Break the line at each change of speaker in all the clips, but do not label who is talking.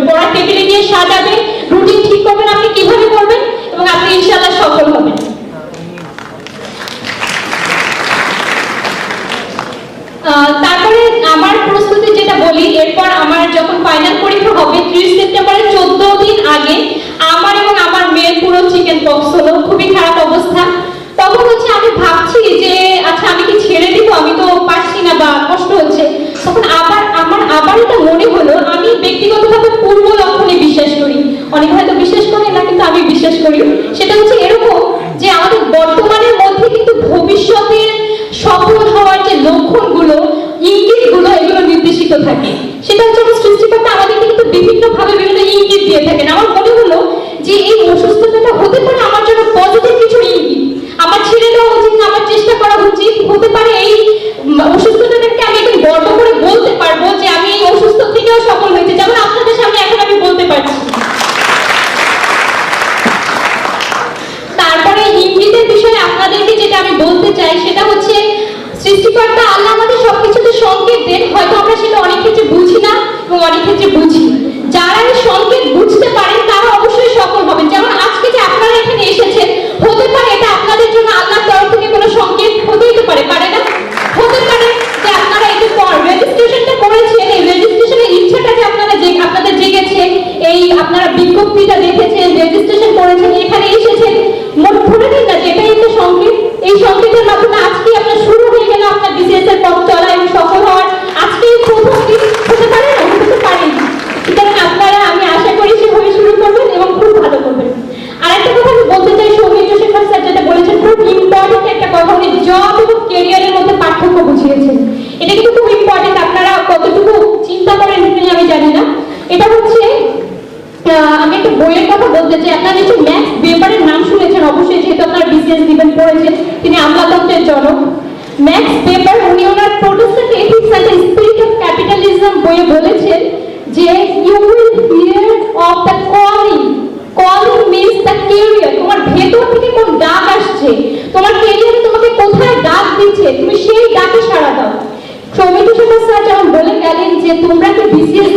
পড়ার টেবিলে গিয়ে সাজাবে সৃষ্টিকর্তা আল্লাহ আমাদের সবকিছুতে সংকেত দেন, হয়তো আমরা সেটা অনেক ক্ষেত্রে বুঝি না এবং অনেক ক্ষেত্রে বুঝি। যারা এই সংকেত বুঝতে পারে একটা বইয়ের কথা বলতে চাই, আপনারা নিশ্চয়ই ম্যাক্স বেবারের নাম শুনেছেন, অবশ্যই যেহেতু আপনারা বিসিএস দিবেন পড়েছেন, তিনি আমলাতন্ত্রের জনক ম্যাক্স বেবার উনি ওনার Protestant ethics and spirit of capitalism বইয়ে বলেছেন যে you will hear of the calling calling means the career তোমার ভেতর থেকে কোন ডাক আসছে? তোমার কেরিয়ারে তোমাকে কোথায় ডাক দিচ্ছে? তুমি সেই ডাকে সাড়া দাও। সৌমিত শেখর স্যার যেমন বলে গেলেন যে, তোমরা কি বিসিএস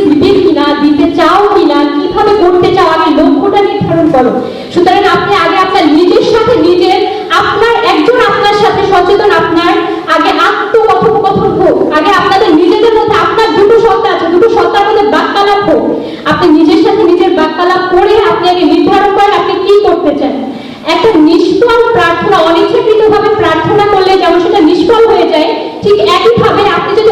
বড় সুতরাং আপনি আগে আপনার নিজের সাথে নিজের, আপনার, একজন আপনার সাথে সচেতন, আপনার আগে আত্মকথোপকথন হোক, আগে আপনাদের নিজেদের মধ্যে আপনার দুটো সত্তা আছে, দুটো সত্তার মধ্যে বাক্যালাপ হোক। আপনি নিজের সাথে নিজের বাক্যালাপ করে আপনি আগে নির্ধারণ করেন আপনি কি করতে চান। একটা নিষ্ফল প্রার্থনা অনিচ্ছাকৃত ভাবে প্রার্থনা করলে যেমন সেটা নিষ্ফল হয়ে যায়, ঠিক একই ভাবে আপনি যদি